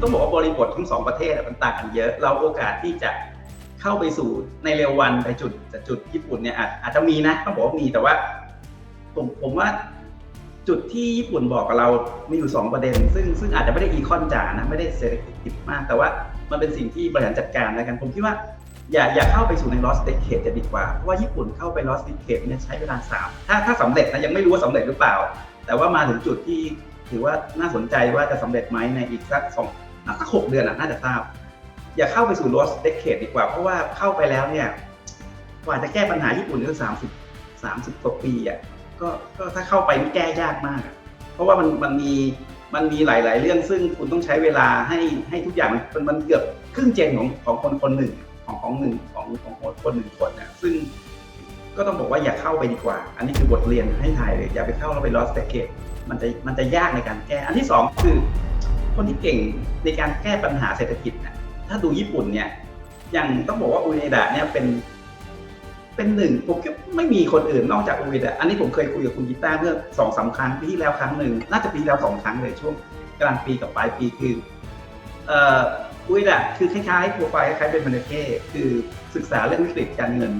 ต้องบอกว่าบริบททั้งสองประเทศมันต่างกันเยอะ เราโอกาสที่จะเข้าไปสู่ในเร็ววันไปจุดจุดญี่ปุ่นเนี่ยอาจอาจจะมีนะต้องบอกว่ามีแต่ว่า ผมผมว่าจุดที่ญี่ปุ่นบอกกับเรา มีอยู่สองประเด็น ซึ่งซึ่งอาจจะไม่ได้อีคอนจ๋านะ ไม่ได้เศรษฐกิจมาก แต่ว่ามันเป็นสิ่งที่บริหารจัดการแล้วกัน ผมคิดว่าอย่าอย่าเข้าไปสู่ใน lost decade จะดีกว่า เพราะว่าญี่ปุ่นเข้าไป lost decade เนี่ยใช้เวลาสามถ้าถ้าสำเร็จนะยังไม่รู้ว่าสำเร็จหรือเปล่า แต่ว่ามาถึงจุดที่ถือว่าน่าสนใจว่าจะสำเร็จไหมในอีกสักสอง สักหกเดือนน่าจะทราบ อย่าเข้าไปสู่ lost decade ดีกว่า เพราะว่าเข้าไปแล้วเนี่ยกว่าจะแก้ปัญหาญี่ปุ่นก็สามสิบสามสิบกว่าปีอะก็ก็ถ้าเข้าไปนี่แก้ยากมาก เพราะว่ามันมันมีมันมีหลาย ๆ เรื่องซึ่งคุณต้องใช้เวลาให้ให้ทุกอย่างมันมันเกือบครึ่งเจนของของคนคนหนึ่งของของหนึ่งของของคนคนหนึ่งคนนะซึ่งก็ต้องบอกว่าอย่าเข้าไปดีกว่า อันนี้คือบทเรียนให้ไทยเลยอย่าไปเข้าแล้วไป lost decade มันจะมันจะยากในการแก้ อันที่สองคือ คนที่เก่งในการแก้ปัญหาเศรษฐกิจนะถ้าดูญี่ปุ่นเนี่ยอย่างต้องบอกว่าอุเอดะเนี่ยเป็น เป็นหนึ่งผมคิดไม่มีคนอื่นนอกจากอุเอดะอันนี้ผมเคยคุยกับคุณกีตาร์เมื่อสองสามครั้งปีที่แล้วครั้งหนึ่งน่าจะปีแล้วสองครั้งเลยช่วงกลางปีกับปลายปีคือเอ่ออุเอดะคือคล้ายๆโปรไฟล์คล้ายๆเป็นมันเก้คือศึกษาเรื่องวิกฤตการเงิน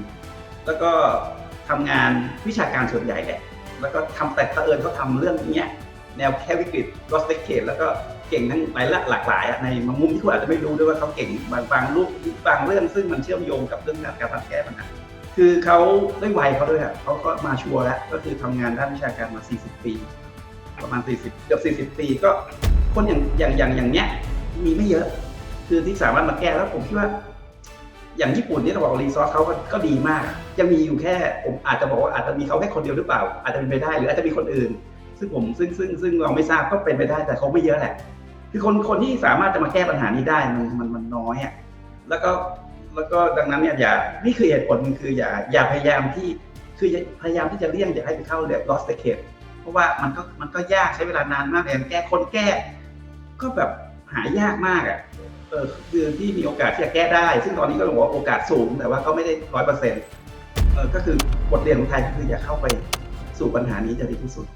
แล้วก็ทำงานวิชาการส่วนใหญ่แหละแล้วก็ทำแต่เผอิญเขาทำเรื่องเนี้ยแนวแค่วิกฤต lost decade แล้วก็ เก่งทั้งหลายหลากหลายในมุมที่คุณอาจจะไม่รู้ด้วยว่าเขาเก่งบางบางรูปบางเรื่องซึ่งมันเชื่อมโยงกับเรื่องการการแก้ปัญหาคือเขาด้วยวัยเขาด้วยอะเขาก็มาชัวร์แล้วก็คือทำงานด้านวิชาการมา 40 ปี ประมาณ 40 เกือบ 40 ปีก็คนอย่างอย่างอย่างอย่างเนี้ยมีไม่เยอะ คือที่สามารถมาแก้แล้วผมคิดว่า อย่างญี่ปุ่นนี่เราบอกรีซอสเขาก็ก็ดีมากยังมีอยู่แค่ผมอาจจะบอกว่าอาจจะมีเขาแค่คนเดียวหรือเปล่า อาจจะเป็นไปได้หรืออาจจะมีคนอื่น ซึ่งผมซึ่งซึ่งซึ่งเราไม่ทราบก็เป็นไปได้แต่เขาไม่เยอะแหละ คือคนคนที่สามารถจะมาแก้ปัญหานี้ได้มันมันมันน้อยอะแล้วก็แล้วก็ดังนั้นเนี่ยอย่านี่คือเหตุผลคืออย่าอย่าพยายามที่คือพยายามที่จะเลี่ยงอย่าให้ไปเข้าเรีย lost decade เพราะว่ามันก็มันก็ยากใช้เวลานานมากในแก้คนแก้ ก็แบบหายากมากอะเออคือที่มีโอกาสที่จะแก้ได้ ซึ่งตอนนี้ก็ต้องบอกว่าโอกาสสูง แต่ว่าก็ไม่ได้ร้อยเปอร์เซ็นต์เออก็คือบทเรียนของไทยก็คืออย่าเข้าไปสู่ปัญหานี้จะดีที่สุด